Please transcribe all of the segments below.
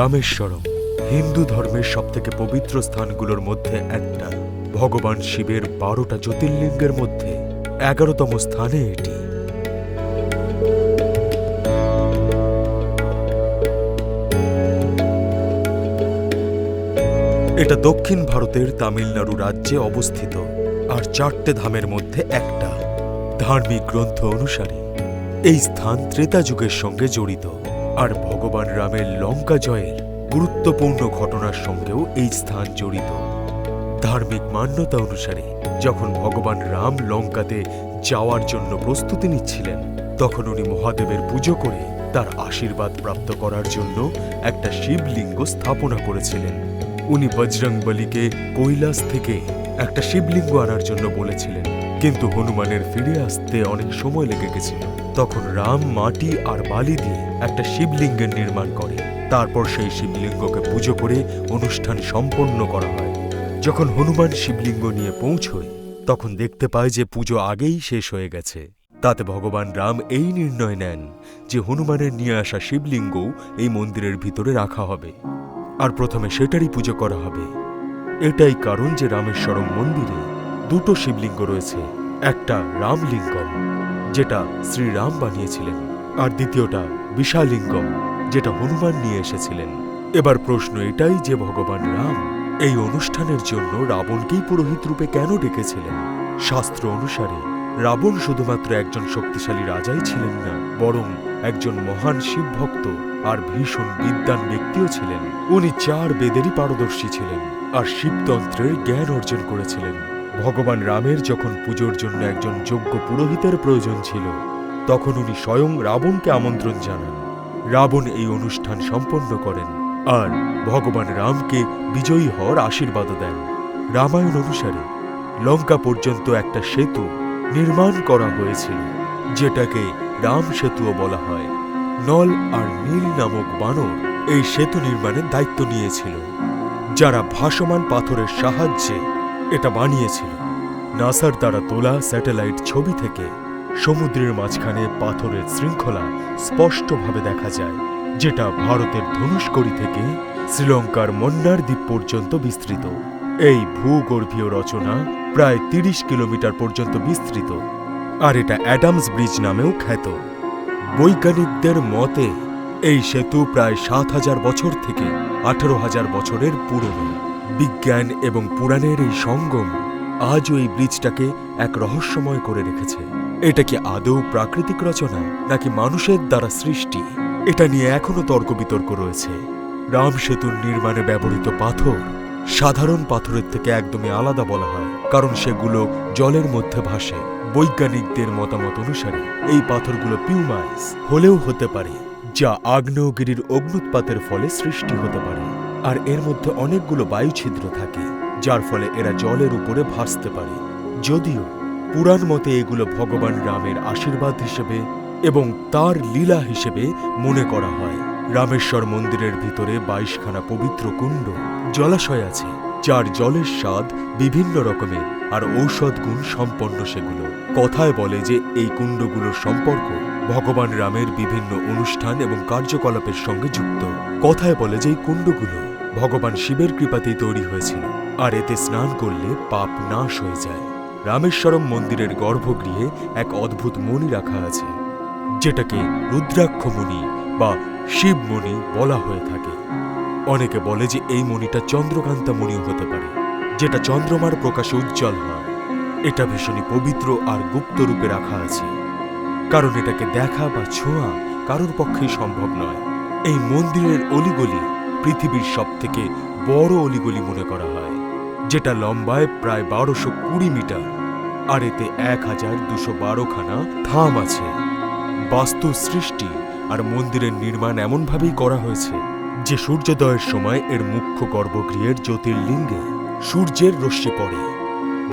রামেশ্বরম, হিন্দু ধর্মের সবথেকে পবিত্র স্থানগুলোর মধ্যে একটা। ভগবান শিবের বারোটা জ্যোতির্লিঙ্গের মধ্যে এগারোতম স্থানে এটি। এটা দক্ষিণ ভারতের তামিলনাড়ু রাজ্যে অবস্থিত আর চারটে ধামের মধ্যে একটা। ধার্মিক গ্রন্থ অনুসারে এই স্থান ত্রেতা যুগের সঙ্গে জড়িত। আর ভগবান রামের লঙ্কা জয়ের গুরুত্বপূর্ণ ঘটনার সঙ্গেও এই স্থান জড়িত। ধার্মিক মান্যতা অনুসারে যখন ভগবান রাম লঙ্কাতে যাওয়ার জন্য প্রস্তুতি নিচ্ছিলেন, তখন উনি মহাদেবের পুজো করে তার আশীর্বাদ প্রাপ্ত করার জন্য একটা শিবলিঙ্গ স্থাপনা করেছিলেন। উনি বজরং বলিকে কৈলাস থেকে একটা শিবলিঙ্গ আনার জন্য বলেছিলেন, কিন্তু হনুমানের ফিরে আসতে অনেক সময় লেগে গেছিল। তখন রাম মাটি আর বালি দিয়ে একটা শিবলিঙ্গের নির্মাণ করে। তারপর সেই শিবলিঙ্গকে পুজো করে অনুষ্ঠান সম্পন্ন করা হয়। যখন হনুমান শিবলিঙ্গ নিয়ে পৌঁছয়, তখন দেখতে পায় যে পুজো আগেই শেষ হয়ে গেছে। তাতে ভগবান রাম এই নির্ণয় নেন যে হনুমানের নিয়ে আসা শিবলিঙ্গ এই মন্দিরের ভিতরে রাখা হবে। আর প্রথমে সেটারই পুজো করা হবে। এটাই কারণ যে রামেশ্বরম মন্দিরে দুটো শিবলিঙ্গ রয়েছে, একটা রামলিঙ্গম। যেটা শ্রীরাম বানিয়েছিলেন। আর দ্বিতীয়টা বিশালিঙ্গম, যেটা হনুমান নিয়ে এসেছিলেন। এবার প্রশ্ন এটাই যে ভগবান রাম এই অনুষ্ঠানের জন্য রাবণকেই পুরোহিত রূপে কেন ডেকেছিলেন? শাস্ত্র অনুসারে রাবণ শুধুমাত্র একজন শক্তিশালী রাজাই ছিলেন না, বরং একজন মহান শিব ভক্ত আর ভীষণ বিদ্যান ব্যক্তিও ছিলেন। উনি চার বেদেরই পারদর্শী ছিলেন, আর শিবতন্ত্রের জ্ঞান অর্জন করেছিলেন। ভগবান রামের যখন পুজোর জন্য একজন যোগ্য পুরোহিতের প্রয়োজন ছিল, তখন উনি স্বয়ং রাবণকে আমন্ত্রণ জানান। রাবণ এই অনুষ্ঠান সম্পন্ন করেন আর ভগবান রামকে বিজয়ী হওয়ার আশীর্বাদ দেন। রামায়ণ অনুসারে লঙ্কা পর্যন্ত একটা সেতু নির্মাণ করা হয়েছিল, যেটাকে রাম সেতুও বলা হয়। নল আর নীল নামক বানর এই সেতু নির্মাণের দায়িত্ব নিয়েছিল, যারা ভাসমান পাথরের সাহায্যে এটা বানিয়েছিল। নাসার দ্বারা তোলা স্যাটেলাইট ছবি থেকে সমুদ্রের মাঝখানে পাথরের শৃঙ্খলা স্পষ্টভাবে দেখা যায়, যেটা ভারতের ধনুষ্কড়ি থেকে শ্রীলঙ্কার মন্নার দ্বীপ পর্যন্ত বিস্তৃত। এই ভূগর্ভীয় রচনা প্রায় তিরিশ কিলোমিটার পর্যন্ত বিস্তৃত, আর এটা অ্যাডামস ব্রিজ নামেও খ্যাত। বৈজ্ঞানিকদের মতে, এই সেতু প্রায় সাত হাজার বছর থেকে আঠারো হাজার বছরের পুরনো। বিজ্ঞান এবং পুরাণের এই সঙ্গম আজও এই ব্রিজটাকে এক রহস্যময় করে রেখেছে। এটা কি আদৌ প্রাকৃতিক রচনা, নাকি মানুষের দ্বারা সৃষ্টি? এটা নিয়ে এখনও তর্ক বিতর্ক রয়েছে। রাম সেতুর নির্মাণে ব্যবহৃত পাথর সাধারণ পাথরের থেকে একদমই আলাদা বলা হয়, কারণ সেগুলো জলের মধ্যে ভাসে। বৈজ্ঞানিকদের মতামত অনুসারে, এই পাথরগুলো পিউমাইস হলেও হতে পারে, যা আগ্নেয়গিরির অগ্নুৎপাতের ফলে সৃষ্টি হতে পারে। আর এর মধ্যে অনেকগুলো বায়ু ছিদ্র থাকে, যার ফলে এরা জলের উপরে ভাসতে পারে। যদিও পুরাণ মতে এগুলো ভগবান রামের আশীর্বাদ হিসেবে এবং তার লীলা হিসেবে মনে করা হয়। রামেশ্বর মন্দিরের ভিতরে বাইশখানা পবিত্র কুণ্ড, জলাশয় আছে, যার জলের স্বাদ বিভিন্ন রকমের আর ঔষধ গুণ সম্পন্ন সেগুলো। কথায় বলে যে এই কুণ্ডগুলোর সম্পর্ক ভগবান রামের বিভিন্ন অনুষ্ঠান এবং কার্যকলাপের সঙ্গে যুক্ত। কথায় বলে যে এই কুণ্ডগুলো ভগবান শিবের কৃপাতেই তৈরি হয়েছিল, আর এতে স্নান করলে পাপ নাশ হয়ে যায়। রামেশ্বরম মন্দিরের গর্ভগৃহে এক অদ্ভুত মণি রাখা আছে, যেটাকে রুদ্রাক্ষ মণি বা শিবমণি বলা হয়ে থাকে। অনেকে বলে যে এই মণিটা চন্দ্রকান্তা মণিও হতে পারে, যেটা চন্দ্রমার প্রকাশে উজ্জ্বল হয়। এটা ভীষণই পবিত্র আর গুপ্ত রূপে রাখা আছে। কারণ এটাকে দেখা বা ছোঁয়া কারোর পক্ষেই সম্ভব নয়। এই মন্দিরের অলিগলি পৃথিবীর সবথেকে বড় অলিগলি মনে করা হয়, যেটা লম্বায় প্রায় বারোশো কুড়ি মিটার, আর এতে এক হাজার দুশো বারোখানা থাম আছে। বাস্তু সৃষ্টি আর মন্দিরের নির্মাণ এমনভাবেই করা হয়েছে, যে সূর্যোদয়ের সময় এর মুখ্য গর্ভগৃহের জ্যোতির্লিঙ্গে সূর্যের রশ্মি পড়ে।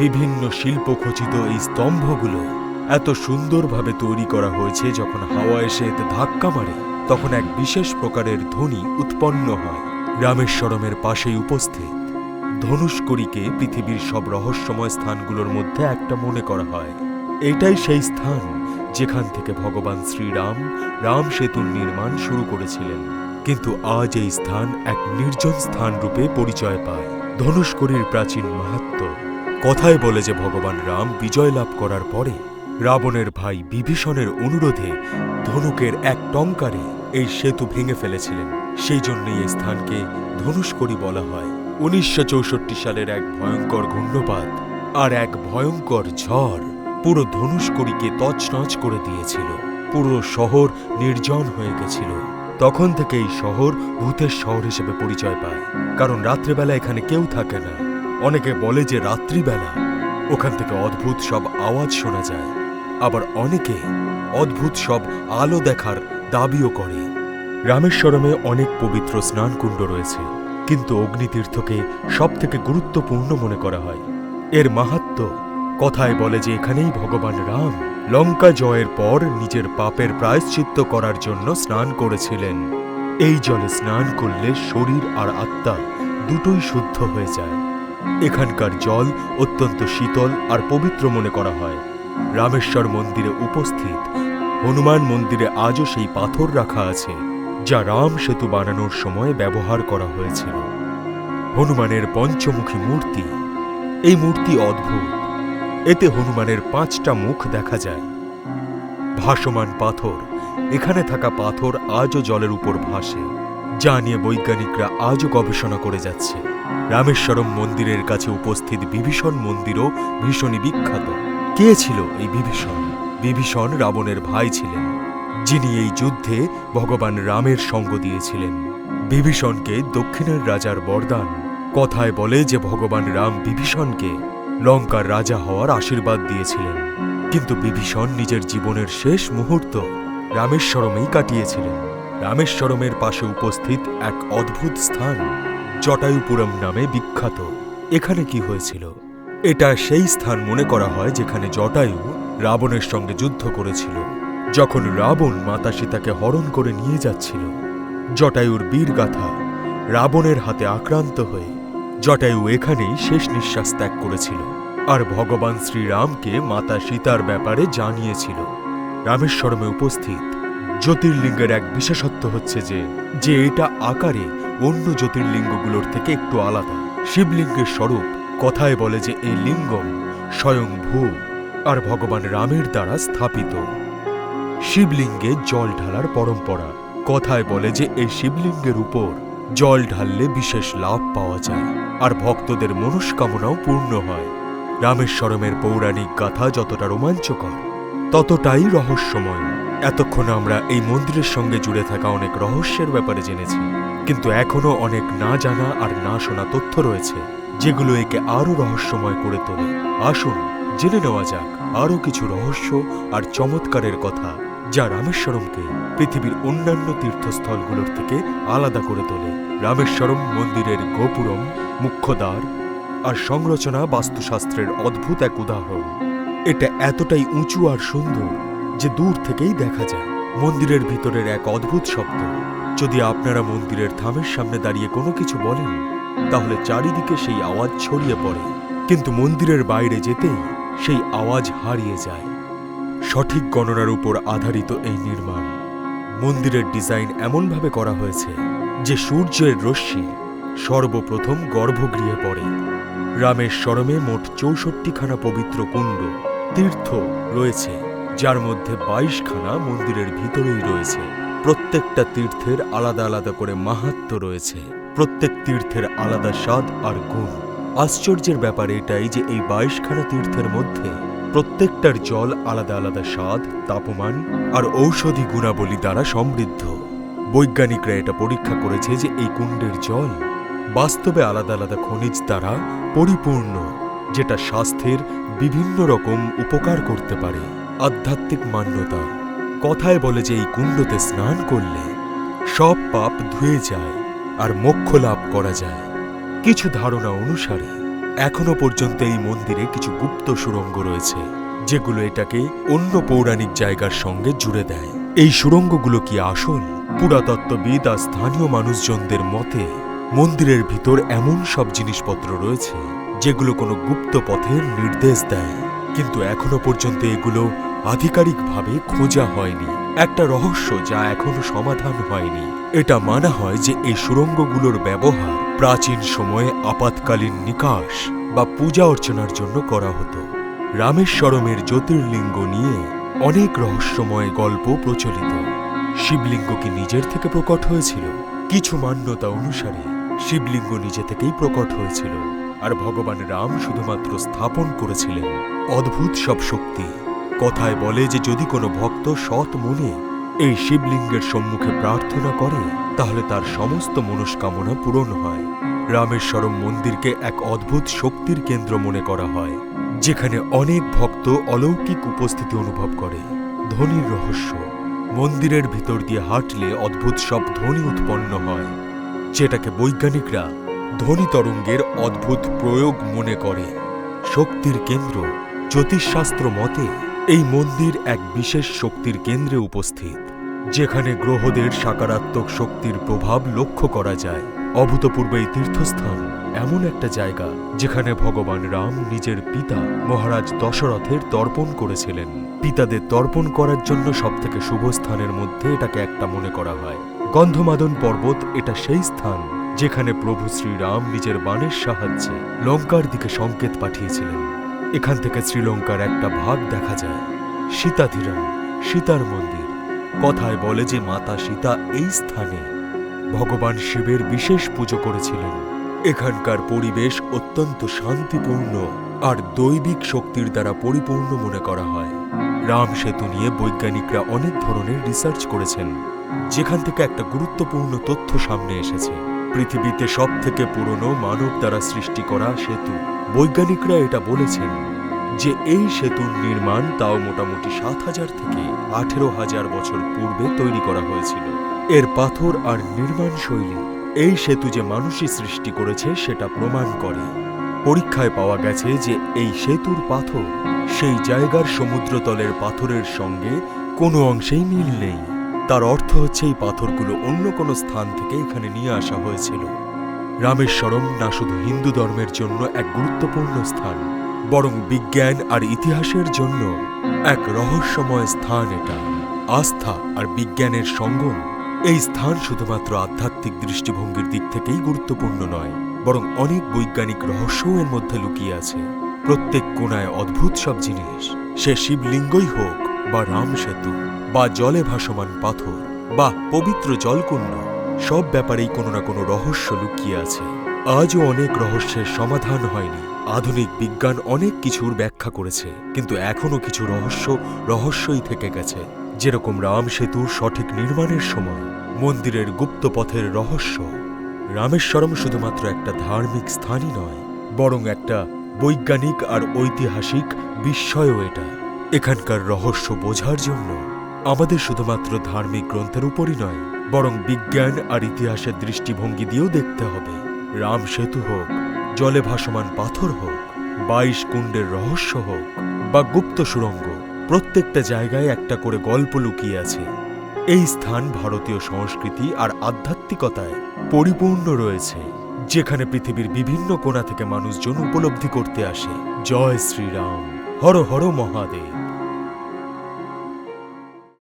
বিভিন্ন শিল্প খচিত এই স্তম্ভগুলো এত সুন্দরভাবে তৈরি করা হয়েছে যখন হাওয়া এসে এতে ধাক্কা মারে। তখন এক বিশেষ প্রকারের ধ্বনি উৎপন্ন হয়। রামেশ্বরমের পাশেই উপস্থিত। ধনুষ্কড়িকে পৃথিবীর সব রহস্যময় স্থানগুলোর মধ্যে একটা মনে করা হয়। এটাই সেই স্থান যেখান থেকে ভগবান শ্রীরাম রাম সেতুর নির্মাণ শুরু করেছিলেন। কিন্তু আজ এই স্থান এক নির্জন স্থান রূপে পরিচয় পায়। ধনুষ্করীর প্রাচীন মাহাত্ম্য কথায় বলে যে ভগবান রাম বিজয় লাভ করার পরে রাবণের ভাই বিভীষণের অনুরোধে ধনুকের এক টঙ্কারে এই সেতু ভেঙে ফেলেছিলেন। সেই জন্যই এই স্থানকে ধনুষ্করী বলা হয়। উনিশশো চৌষট্টি সালের এক ভয়ঙ্কর ঘূর্ণপাত আর এক ভয়ঙ্কর ঝড় পুরো ধনুষ্করীকে তছনছ করে দিয়েছিল। পুরো শহর নির্জন হয়ে গেছিল। তখন থেকে এই শহর ভূতের শহর হিসেবে পরিচয় পায়। কারণ রাত্রিবেলা এখানে কেউ থাকে না। অনেকে বলে যে রাত্রিবেলা। ওখান থেকে অদ্ভুত সব আওয়াজ শোনা যায়। আবার অনেকে অদ্ভুত সব আলো দেখার দাবিও করে। রামেশ্বরমে অনেক পবিত্র স্নানকুণ্ড রয়েছে, কিন্তু অগ্নিতীর্থকে সবথেকে গুরুত্বপূর্ণ মনে করা হয়। এর মাহাত্ম্য কথায় বলে যে এখানেই ভগবান রাম লঙ্কা জয়ের পর নিজের পাপের প্রায়শ্চিত্ত করার জন্য স্নান করেছিলেন। এই জলে স্নান করলে শরীর আর আত্মা দুটোই শুদ্ধ হয়ে যায়। এখানকার জল অত্যন্ত শীতল আর পবিত্র মনে করা হয়। রামেশ্বর মন্দিরে উপস্থিত। হনুমান মন্দিরে আজও সেই পাথর রাখা আছে, যা রাম সেতু বানানোর সময় ব্যবহার করা হয়েছিল। হনুমানের পঞ্চমুখী মূর্তি। এই মূর্তি অদ্ভুত। এতে হনুমানের পাঁচটা মুখ দেখা যায়। ভাসমান পাথর। এখানে থাকা পাথর আজও জলের উপর ভাসে, যা নিয়ে বৈজ্ঞানিকরা আজও গবেষণা করে যাচ্ছে। রামেশ্বরম মন্দিরের কাছে উপস্থিত বিভীষণ মন্দিরও ভীষণই বিখ্যাত। কে ছিল এই বিভীষণ? বিভীষণ রাবণের ভাই ছিলেন, যিনি এই যুদ্ধে ভগবান রামের সঙ্গ দিয়েছিলেন। বিভীষণকে দক্ষিণের রাজার বরদান। কথায় বলে যে ভগবান রাম বিভীষণকে লঙ্কার রাজা হওয়ার আশীর্বাদ দিয়েছিলেন। কিন্তু বিভীষণ নিজের জীবনের শেষ মুহূর্ত রামেশ্বরমেই কাটিয়েছিলেন। রামেশ্বরমের পাশে উপস্থিত এক অদ্ভুত স্থান, জটায়ুপুরম নামে বিখ্যাত। এখানে কি হয়েছিল? এটা সেই স্থান মনে করা হয় যেখানে জটায়ু রাবণের সঙ্গে যুদ্ধ করেছিল, যখন রাবণ মাতা সীতাকে হরণ করে নিয়ে যাচ্ছিল। জটায়ুর বীরগাথা রাবণের হাতে আক্রান্ত হয়ে জটায়ু এখানেই শেষ নিঃশ্বাস ত্যাগ করেছিল আর ভগবান শ্রীরামকে মাতা সীতার ব্যাপারে জানিয়েছিল। রামেশ্বরমে উপস্থিত জ্যোতির্লিঙ্গের এক বিশেষত্ব হচ্ছে যে যে এটা আকারে অন্য জ্যোতির্লিঙ্গগুলোর থেকে একটু আলাদা। শিবলিঙ্গের স্বরূপ কথায় বলে যে এই লিঙ্গম স্বয়ং ভূ আর ভগবান রামের দ্বারা স্থাপিত। শিবলিঙ্গে জল ঢালার পরম্পরা। কথায় বলে যে এই শিবলিঙ্গের উপর জল ঢাললে বিশেষ লাভ পাওয়া যায় আর ভক্তদের মনস্কামনাও পূর্ণ হয়। রামেশ্বরমের পৌরাণিক গাথা যতটা রোমাঞ্চকর, ততটাই রহস্যময়। এতক্ষণ আমরা এই মন্দিরের সঙ্গে জুড়ে থাকা অনেক রহস্যের ব্যাপারে জেনেছি, কিন্তু এখনও অনেক না জানা আর না শোনা তথ্য রয়েছে। যেগুলো একে আরও রহস্যময় করে তোলে। আসুন, জেনে নেওয়া যাক আরও কিছু রহস্য আর চমৎকারের কথা যা রামেশ্বরমকে পৃথিবীর অন্যান্য তীর্থস্থলগুলোর থেকে আলাদা করে তোলে। রামেশ্বরম মন্দিরের গোপুরম, মুখ্যদ্বার আর সংরচনা বাস্তুশাস্ত্রের অদ্ভুত এক উদাহরণ। এটা এতটাই উঁচু আর সুন্দর যে দূর থেকেই দেখা যায়। মন্দিরের ভিতরের এক অদ্ভুত শব্দ। যদি আপনারা মন্দিরের থামের সামনে দাঁড়িয়ে কোনো কিছু বলেন তাহলে চারিদিকে সেই আওয়াজ ছড়িয়ে পড়ে। কিন্তু মন্দিরের বাইরে যেতেই সেই আওয়াজ হারিয়ে যায়। সঠিক গণনার উপর আধারিত এই নির্মাণ। মন্দিরের ডিজাইন এমনভাবে করা হয়েছে যে সূর্যের রশ্মি সর্বপ্রথম গর্ভগৃহে পড়ে। রামেশ্বরমে মোট চৌষট্টিখানা পবিত্র কুণ্ড, তীর্থ রয়েছে, যার মধ্যে বাইশখানা মন্দিরের ভিতরেই রয়েছে। প্রত্যেকটা তীর্থের আলাদা আলাদা করে মাহাত্ম্য রয়েছে। প্রত্যেক তীর্থের আলাদা স্বাদ আর গুণ। আশ্চর্যের ব্যাপার এটাই যে এই বাইশখানা তীর্থের মধ্যে প্রত্যেকটার জল আলাদা আলাদা স্বাদ, তাপমান আর ঔষধি গুণাবলী দ্বারা সমৃদ্ধ। বৈজ্ঞানিকরা এটা পরীক্ষা করেছে যে এই কুণ্ডের জল বাস্তবে আলাদা আলাদা খনিজ দ্বারা পরিপূর্ণ, যেটা স্বাস্থ্যের বিভিন্ন রকম উপকার করতে পারে। আধ্যাত্মিক মান্যতা, কথায় বলে যে এই কুণ্ডতে স্নান করলে সব পাপ ধুয়ে যায়। আর মোক্ষ লাভ করা যায়। কিছু ধারণা অনুসারে, এখনও পর্যন্ত এই মন্দিরে কিছু গুপ্ত সুড়ঙ্গ রয়েছে, যেগুলো এটাকে অন্য পৌরাণিক জায়গার সঙ্গে জুড়ে দেয়। এই সুরঙ্গগুলো কি আসল, পুরাতত্ত্ববিদ আর স্থানীয় মানুষজনদের মতে, মন্দিরের ভিতর এমন সব জিনিসপত্র রয়েছে, যেগুলো কোনো গুপ্ত পথের নির্দেশ দেয়। কিন্তু এখনও পর্যন্ত এগুলো আধিকারিকভাবে খোঁজা হয়নি। একটা রহস্য যা এখনও সমাধান হয়নি। এটা মানা হয় যে এই সুড়ঙ্গগুলোর ব্যবহার প্রাচীন সময়ে আপাতকালীন নিকাশ বা পূজা অর্চনার জন্য করা হতো। রামেশ্বরমের জ্যোতির্লিঙ্গ নিয়ে অনেক রহস্যময় গল্প প্রচলিত। শিবলিঙ্গ কি নিজের থেকে প্রকট হয়েছিল। কিছু মান্যতা অনুসারে শিবলিঙ্গ নিজে থেকেই প্রকট হয়েছিল। আর ভগবান রাম শুধুমাত্র স্থাপন করেছিলেন অদ্ভুত সব শক্তি। কথায় বলে যে যদি কোনো ভক্ত সৎ মনে এই শিবলিঙ্গের সম্মুখে প্রার্থনা করে, তাহলে তার সমস্ত মনস্কামনা পূরণ হয়। রামেশ্বরম মন্দিরকে এক অদ্ভুত শক্তির কেন্দ্র মনে করা হয়, যেখানে অনেক ভক্ত অলৌকিক উপস্থিতি অনুভব করে। ধ্বনির রহস্য, মন্দিরের ভিতর দিয়ে হাঁটলে অদ্ভুত সব ধ্বনি উৎপন্ন হয়, যেটাকে বৈজ্ঞানিকরা ধ্বনি তরঙ্গের অদ্ভুত প্রয়োগ মনে করে। শক্তির কেন্দ্র জ্যোতিষশাস্ত্র মতে এই মন্দির এক বিশেষ শক্তির কেন্দ্রে উপস্থিত, যেখানে গ্রহদের সাকারাত্মক শক্তির প্রভাব লক্ষ্য করা যায়। অভূতপূর্ব এই তীর্থস্থান এমন একটা জায়গা যেখানে ভগবান রাম নিজের পিতা মহারাজ দশরথের তর্পণ করেছিলেন। পিতাদের তর্পণ করার জন্য সবথেকে শুভ স্থানের মধ্যে এটাকে একটা মনে করা হয়। গন্ধমাদন পর্বত এটা সেই স্থান যেখানে প্রভু শ্রীরাম নিজের বাণের সাহায্যে লঙ্কার দিকে সংকেত পাঠিয়েছিলেন। এখান থেকে শ্রীলঙ্কার একটা ভাগ দেখা যায়। সীতাধিরাম, সীতার মন্দির। কথায় বলে যে মাতা সীতা এই স্থানে। ভগবান শিবের বিশেষ পুজো করেছিলেন। এখানকার পরিবেশ অত্যন্ত শান্তিপূর্ণ আর দৈবিক শক্তির দ্বারা পরিপূর্ণ মনে করা হয়। রাম সেতু নিয়ে বৈজ্ঞানিকরা অনেক ধরনের রিসার্চ করেছেন। যেখান থেকে একটা গুরুত্বপূর্ণ তথ্য সামনে এসেছে। পৃথিবীতে সব থেকে পুরনো মানব দ্বারা সৃষ্টি করা সেতু। বৈজ্ঞানিকরা এটা বলেছেন যে এই সেতুর নির্মাণ তাও মোটামুটি সাত হাজার থেকে আঠেরো হাজার বছর পূর্বে তৈরি করা হয়েছিল। এর পাথর আর নির্মাণ শৈলী, এই সেতু যে মানুষই সৃষ্টি করেছে সেটা প্রমাণ করে। পরীক্ষায় পাওয়া গেছে যে এই সেতুর পাথর সেই জায়গার সমুদ্রতলের পাথরের সঙ্গে কোনো অংশেই মিল নেই। তার অর্থ হচ্ছে এই পাথরগুলো অন্য কোনো স্থান থেকে এখানে নিয়ে আসা হয়েছিল। রামেশ্বরম না শুধু হিন্দু ধর্মের জন্য এক গুরুত্বপূর্ণ স্থান, বরং বিজ্ঞান আর ইতিহাসের জন্য এক রহস্যময় স্থান এটা। আস্থা আর বিজ্ঞানের সঙ্গম, এই স্থান শুধুমাত্র আধ্যাত্মিক দৃষ্টিভঙ্গির দিক থেকেই গুরুত্বপূর্ণ নয়, বরং অনেক বৈজ্ঞানিক রহস্যও এর মধ্যে লুকিয়ে আছে। প্রত্যেক কোণায় অদ্ভুত সব জিনিস, সে শিবলিঙ্গই হোক বা রাম সেতু, বা জলে ভাসমান পাথর, বা পবিত্র জলকুণ্ড সব ব্যাপারেই কোনো না কোনো রহস্য লুকিয়ে আছে। আজও অনেক রহস্যের সমাধান হয়নি। আধুনিক বিজ্ঞান অনেক কিছুর ব্যাখ্যা করেছে, কিন্তু এখনও কিছু রহস্য রহস্যই থেকে গেছে। যেরকম রাম সেতুর সঠিক নির্মাণের সময়, মন্দিরের গুপ্ত পথের রহস্য। রামেশ্বরম শুধুমাত্র একটা ধার্মিক স্থানই নয়, বরং একটা বৈজ্ঞানিক আর ঐতিহাসিক বিস্ময়ও এটা। এখানকার রহস্য বোঝার জন্য আমাদের শুধুমাত্র ধার্মিক গ্রন্থের উপরই নয় বরং বিজ্ঞান আর ইতিহাসের দৃষ্টিভঙ্গি দিয়েও দেখতে হবে। রাম সেতু হোক, জলে ভাসমান পাথর হোক, বাইশ কুণ্ডের রহস্য হোক, বা গুপ্ত সুড়ঙ্গ প্রত্যেকটা জায়গায় একটা করে গল্প লুকিয়ে আছে। এই স্থান ভারতীয় সংস্কৃতি আর আধ্যাত্মিকতায় পরিপূর্ণ রয়েছে, যেখানে পৃথিবীর বিভিন্ন কোণা থেকে মানুষজন উপলব্ধি করতে আসে। জয় শ্রীরাম, হর হর মহাদেব।